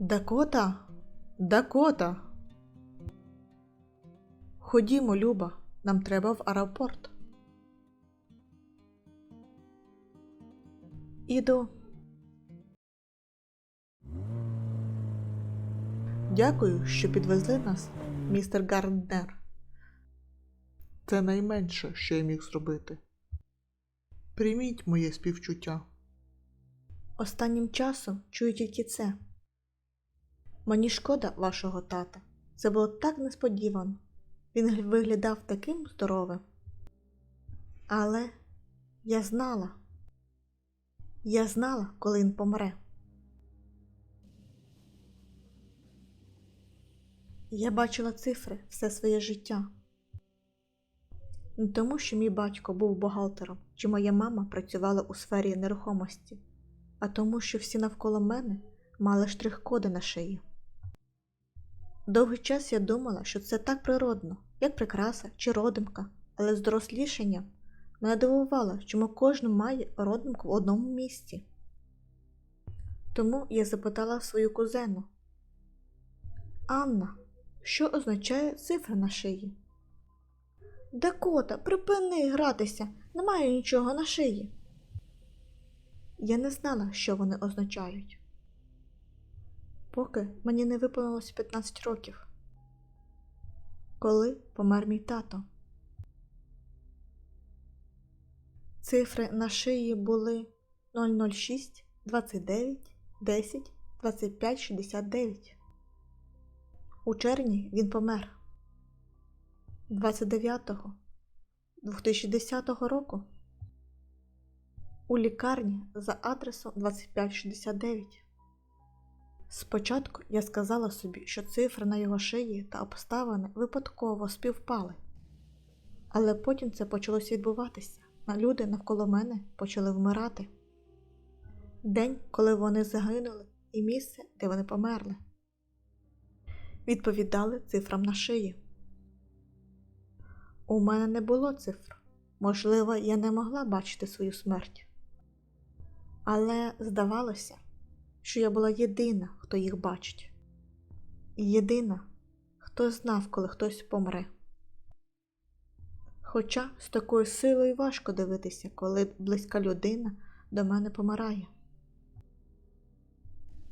Дакота? Дакота. Ходімо, Люба, нам треба в аеропорт. Іду. Дякую, що підвезли нас, містер Гарднер. Це найменше, що я міг зробити. Прийміть моє співчуття. Останнім часом чую тільки це. Мені шкода вашого тата. Це було так несподівано. Він виглядав таким здоровим. Але я знала. Я знала, коли він помре. Я бачила цифри все своє життя. Не тому, що мій батько був бухгалтером, чи моя мама працювала у сфері нерухомості, а тому, що всі навколо мене мали штрих-коди на шиї. Довгий час я думала, що це так природно, як прикраса чи родимка, але з дорослішанням мене дивувало, чому кожен має родимку в одному місці. Тому я запитала свою кузену Анна, що означає цифра на шиї? Дакота, припини гратися, немає нічого на шиї. Я не знала, що вони означають. Поки мені не виповнилось 15 років, коли помер мій тато. Цифри на шиї були 006, 29, 10, 25, 69. У червні він помер. 29-го 2010 року у лікарні за адресом 2569. Спочатку я сказала собі, що цифри на його шиї та обставини випадково співпали. Але потім це почалося відбуватися, а люди навколо мене почали вмирати. День, коли вони загинули, і місце, де вони померли, відповідали цифрам на шиї. У мене не було цифр. Можливо, я не могла бачити свою смерть. Але здавалося, що я була єдина, хто їх бачить. Єдина, хто знав, коли хтось помре. Хоча з такою силою важко дивитися, коли близька людина до мене помирає.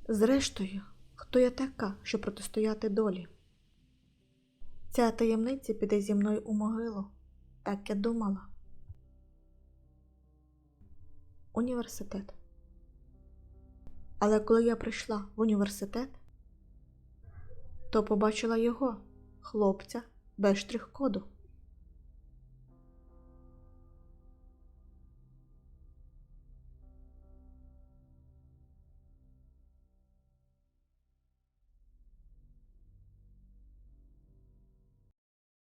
Зрештою, хто я така, щоб протистояти долі? Ця таємниця піде зі мною у могилу, так я думала. Університет. Але коли я прийшла в університет, то побачила його, хлопця без штрих-коду.